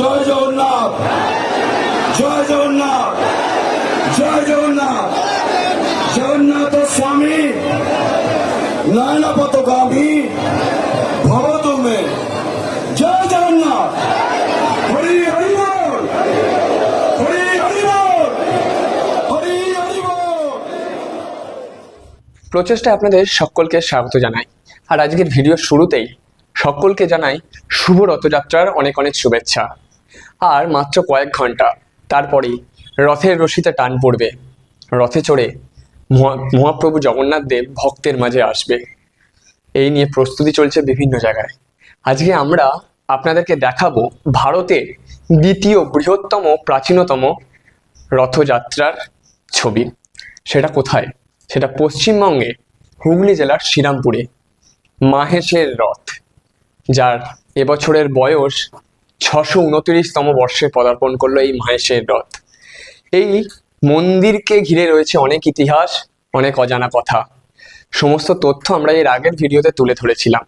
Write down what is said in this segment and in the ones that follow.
জয় জগন্নাথ। জয় জগন্নাথ। জয় জগন্নাথ। জগন্নাথ স্বামী। নয়না জয় জগন্নাথ। প্রচেষ্টায় আপনাদের সকলকে স্বাগত জানাই। আর আজকের ভিডিও শুরুতেই সকলকে জানাই শুভ রথযাত্রার অনেক অনেক শুভেচ্ছা। আর মাত্র কয়েক ঘণ্টা। তারপরেই রথের রশিতে টান পড়বে। রথে চড়ে মহা- মহাপ্রভু জগন্নাথ দেব ভক্তের মাঝে আসবে। এই নিয়ে প্রস্তুতি চলছে বিভিন্ন জায়গায়। আজকে আমরা আপনাদেরকে দেখাবো ভারতের দ্বিতীয় বৃহত্তম, প্রাচীনতম রথযাত্রার ছবি। সেটা কোথায়? সেটা পশ্চিমবঙ্গে হুগলি জেলার শ্রীরামপুরে। মাহেশের রথ, যার এবছরের বয়স ছশো উনত্রিশতম বর্ষে পদার্পণ করল এই মহেশের রথ। এই মন্দিরকে ঘিরে রয়েছে অনেক ইতিহাস, অনেক অজানা কথা। সমস্ত তথ্য আমরা এর আগের ভিডিওতে তুলে ধরেছিলাম।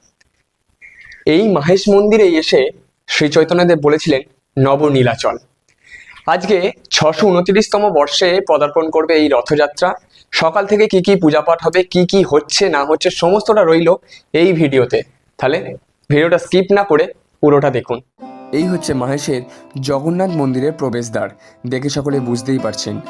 এই মাহেশ মন্দিরে এসে শ্রী চৈতন্যদেব বলেছিলেন, নবনীলাচল। আজকে ছশো উনত্রিশতম বর্ষে পদার্পণ করবে এই রথযাত্রা। সকাল থেকে কি কি পূজাপাঠ হবে, কি কি হচ্ছে, না হচ্ছে, সমস্তটা রইল এই ভিডিওতে। তাহলে ভিডিওটা স্কিপ না করে পুরোটা দেখুন। এই হচ্ছে মাহেশের জগন্নাথ মন্দিরের প্রবেশদ্বার। দেখে সকলে বুঝতেই পারছেন।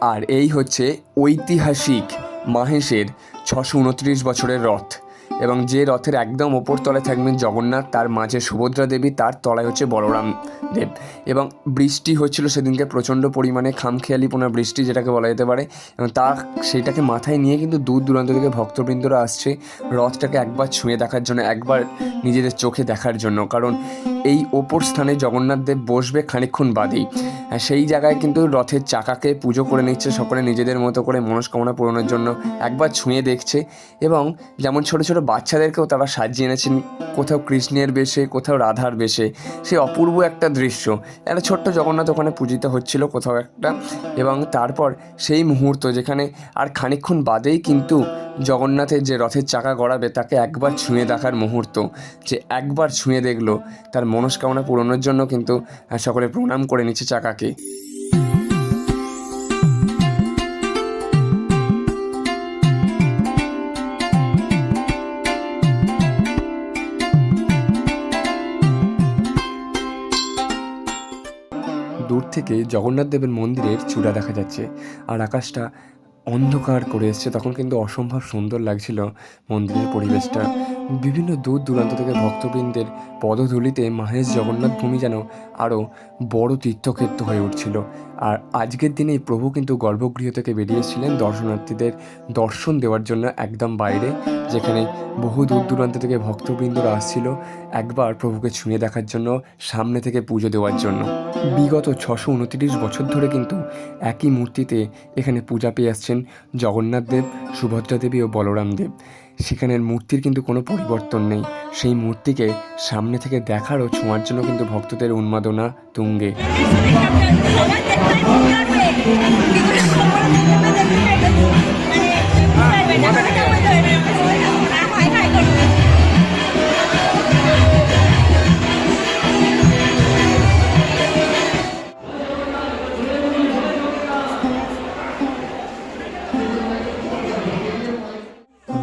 আর এই হচ্ছে ঐতিহাসিক মাহেশের ছশো উনত্রিশ বছরের রথ। এবং যে রথের একদম ওপর তলায় থাকবেন জগন্নাথ, তার মাঝে সুভদ্রা দেবী, তার তলায় হচ্ছে বলরাম দেব। এবং বৃষ্টি হচ্ছিল সেদিনকে প্রচণ্ড পরিমাণে, খামখেয়ালিপোনা বৃষ্টি যেটাকে বলা যেতে পারে। এবং তা সেইটাকে মাথায় নিয়ে কিন্তু দূর দূরান্ত থেকে ভক্তবৃন্দরা আসছে রথটাকে একবার ছুঁয়ে দেখার জন্য, একবার নিজেদের চোখে দেখার জন্য। কারণ এই ওপর স্থানে জগন্নাথ দেব বসবে খানিকক্ষণ বাদেই। আর সেই জায়গায় কিন্তু রথের চাকাকে পুজো করে নিচ্ছে, সকলে নিজেদের মতো করে মনস্কামনা পূরণের জন্য একবার ছুঁয়ে দেখছে এবং যেমন ছোট ছোট বাচ্চাদেরকেও তারা সাজিয়ে এনেছেন, কোথাও কৃষ্ণের বেশে, কোথাও রাধার বেশে। সে অপূর্ব একটা দৃশ্য। একটা ছোট্ট জগন্নাথ ওখানে পূজিত হচ্ছিল কোথাও একটা এবং তারপর সেই মুহূর্ত যেখানে আর খানিকক্ষণ বাদেই কিন্তু জগন্নাথের যে রথের চাকা গড়াবে, তাকে একবার ছুঁয়ে দেখার মুহূর্ত। যে একবার ছুঁয়ে দেখল, তার মনস্কামনা পূরণের জন্য কিন্তু সকলে প্রণাম করে নিচ্ছে চাকাকে। দূর থেকে জগন্নাথ দেবের মন্দিরের চূড়া দেখা যাচ্ছে, আর আকাশটা অন্ধকার করে এসছে। তখন কিন্তু অসম্ভব সুন্দর লাগছিল মন্দিরের পরিবেশটা। বিভিন্ন দূর দূরান্ত থেকে ভক্তবৃন্দের পদধূলিতে মাহেশ জগন্নাথ ভূমি যেন আরও বড় তীর্থক্ষেত্র হয়ে উঠছিল। আর আজকের দিনেই প্রভু কিন্তু গর্ভগৃহ থেকে বেরিয়েছিলেন দর্শনার্থীদের দর্শন দেওয়ার জন্য একদম বাইরে, যেখানে বহু দূর দূরান্ত থেকে ভক্তবৃন্দরা আসছিল একবার প্রভুকে ছুঁয়ে দেখার জন্য, সামনে থেকে পুজো দেওয়ার জন্য। বিগত ছশো উনত্রিশ বছর ধরে কিন্তু একই মূর্তিতে এখানে পূজা পেয়ে আসছেন জগন্নাথ দেব, সুভদ্রা দেবী ও বলরাম দেব। সেখানের মূর্তির কিন্তু কোনো পরিবর্তন নেই। সেই মূর্তিকে সামনে থেকে দেখার ও ছোঁয়ার জন্য কিন্তু ভক্তদের উন্মাদনা তুঙ্গে।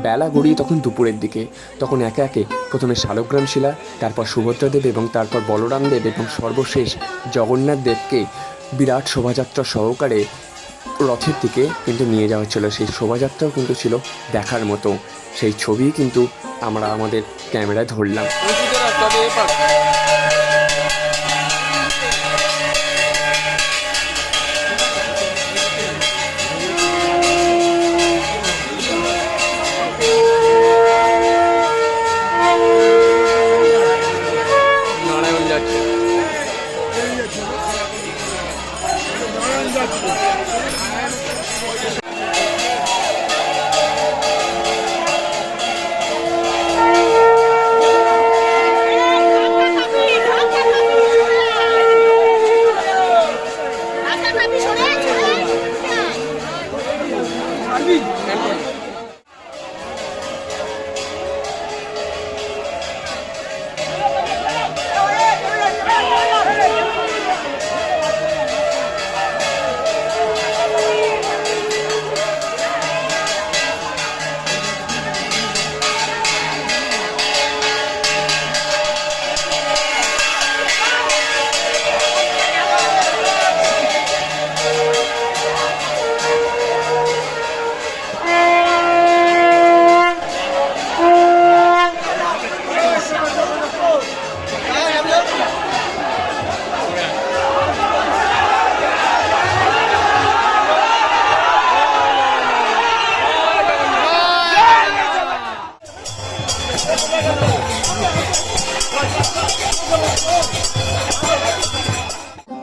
বেলা গড়িয়ে তখন দুপুরের দিকে। তখন একে একে প্রথমে শালগ্রাম শিলা, তারপর সুভদ্রা দেব এবং তারপর বলরাম দেব এবং সর্বশেষ জগন্নাথ দেবকে বিরাট শোভাযাত্রা সহকারে রথের দিকে কিন্তু নিয়ে যাওয়া ছিল সেই শোভাযাত্রাও কিন্তু ছিল দেখার মতো। সেই ছবি কিন্তু আমরা আমাদের ক্যামেরায় ধরলাম।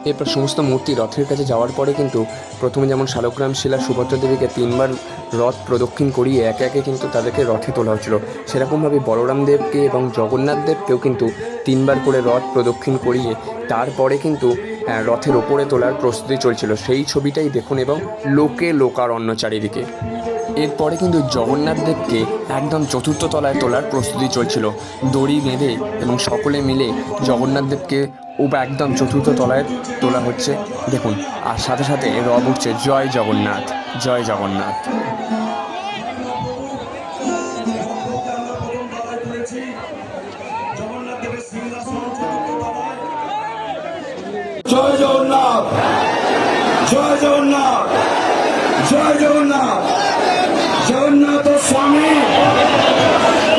এরপর সমস্ত মূর্তি রথের কাছে যাওয়ার পরে কিন্তু প্রথমে যেমন শালগ্রাম শিলা সুভদ্রা দেবীকে তিনবার রথ প্রদক্ষিণ করিয়ে একে একে কিন্তু তাদেরকে রথে তোলা হচ্ছিল সেরকমভাবে বলরাম দেবকে এবং জগন্নাথ দেবকেও কিন্তু তিনবার করে রথ প্রদক্ষিণ করিয়ে তারপরে কিন্তু রথের ওপরে তোলার প্রস্তুতি চলছিল। সেই ছবিটাই দেখুন এবং লোকে লোকার লোকারণ্য চারিদিকে। এরপরে কিন্তু জগন্নাথ দেবকে একদম চতুর্থ তলায় তোলার প্রস্তুতি চলছিল। দড়ি বেঁধে এবং সকলে মিলে জগন্নাথ দেবকে একদম চতুর্থ তলায় তোলা হচ্ছে। দেখুন, আর সাথে সাথে রব উঠছে, জয় জগন্নাথ জয় জগন্নাথ।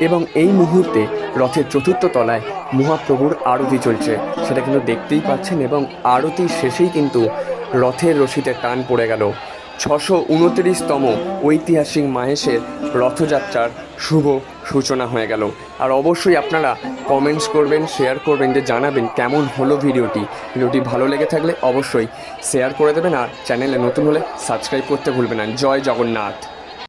এবং এই মুহূর্তে রথের চতুর্থ তলায় মহাপ্রভুর আরতি চলছে। সেটা কিন্তু দেখতেই পাচ্ছেন এবং আরতির শেষেই কিন্তু রথের রশিতে টান পড়ে গেল। ছশো উনত্রিশতম ঐতিহাসিক মাহেশের রথযাত্রার শুভ সূচনা হয়ে গেল। আর অবশ্যই আপনারা কমেন্টস করবেন শেয়ার করবেন, যে জানাবেন কেমন হলো ভিডিওটি। ভিডিওটি ভালো লেগে থাকলে অবশ্যই শেয়ার করে দেবেন আর চ্যানেলে নতুন হলে সাবস্ক্রাইব করতে ভুলবেন না। জয় জগন্নাথ।